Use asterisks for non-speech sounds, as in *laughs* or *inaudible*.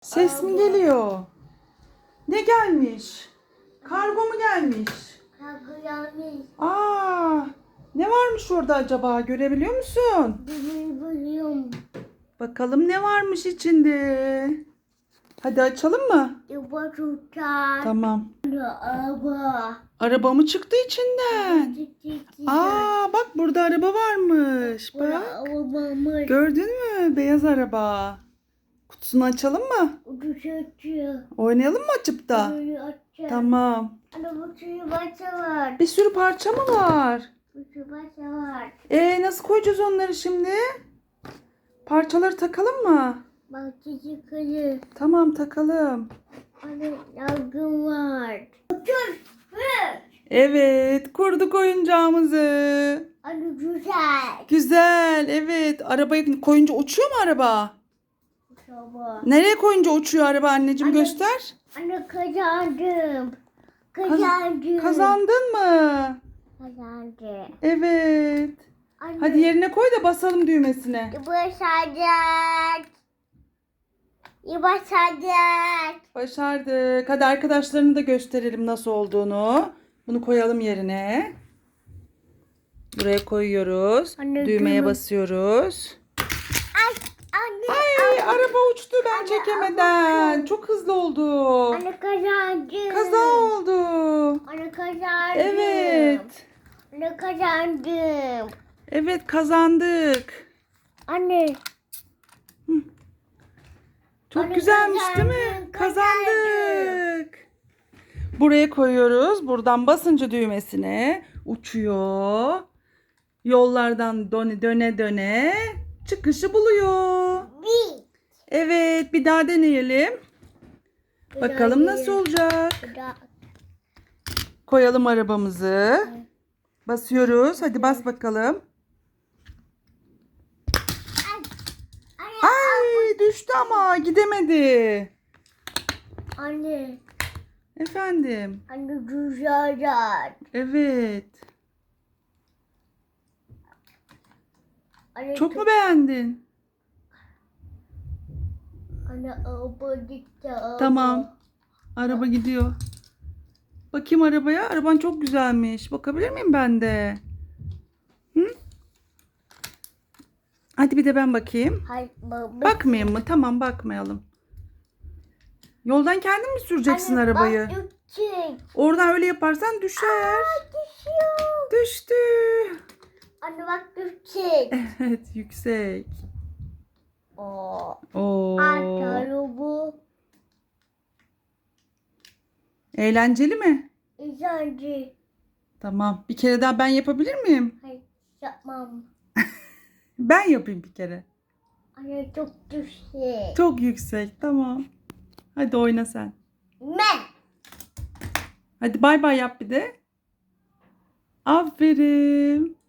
Ses mi geliyor? Ne gelmiş? Kargo mu gelmiş? Kargo gelmiş. Aa, ne varmış orada acaba? Görebiliyor musun? Biliyorum. Bakalım ne varmış içinde. Hadi açalım mı? Yuva tutar. Tamam. Araba. Araba mı çıktı içinden? Aa, bak burada araba varmış. Bak. Gördün mü? Beyaz araba. Kutusunu açalım mı? Uçuşuyor. Oynayalım mı açıp da? Tamam. Ana bu suyu başa var. Bir sürü parça mı var? Bu başa var. Ee nasıl koyacağız onları şimdi? Parçaları takalım mı? Bak çiçek kızı. Tamam takalım. Ana yangın var. Hı. Evet kurduk oyuncağımızı. Ana güzel. Güzel evet. Arabayı koyunca uçuyor mu araba? Uçama. Nereye koyunca uçuyor araba anneciğim Anne. göster. Ana kazandım. Kazandım. Kazandın mı? Kazandım. Evet. Anne. Hadi yerine koy da basalım düğmesine. Başardık. İyi başardık. Başardık. Hadi arkadaşlarını da gösterelim nasıl olduğunu. Bunu koyalım yerine. Buraya koyuyoruz. Anne, Düğmeye düğme- basıyoruz. Ay anne. Ay araba uçtu ben çekemeden. Çok hızlı oldu. Anne kazandım. Kaza oldu. Anne kazandım. Evet. Anne kazandım. Evet kazandık. Anne. Çok Anne, güzelmiş değil mi? kazandım, Kazandık. Buraya koyuyoruz. Buradan basınca düğmesine uçuyor. Yollardan döne döne döne çıkışı buluyor. Bir. Evet bir daha deneyelim. Bakalım nasıl olacak. Bir daha. Koyalım arabamızı. Basıyoruz. Hadi bas bakalım. Ay düştü ama gidemedi. Anne. Efendim. Anne güzel. Evet. Anne Çok mu beğendin? Anne araba gitti. araba. Tamam. Araba gidiyor. Bakayım arabaya. Araban çok güzelmiş. Bakabilir miyim ben de? Hı? Hadi bir de ben bakayım. Hayır, baba. Bakmayayım mı? Tamam bakmayalım. Yoldan kendin mi süreceksin Anne, arabayı? Bak yüksek. Oradan öyle yaparsan düşer. Düşüyor. Düştü. Anne bak yüksek. Evet yüksek. Oo. Oo. Eğlenceli mi? İzancı. Tamam. Bir kere daha ben yapabilir miyim? Hayır yapmam. *laughs* Ben yapayım bir kere. Anne çok yüksek. Çok yüksek. Tamam. Hadi oyna sen. Ne? Hadi bay bay yap bir de. Aferin.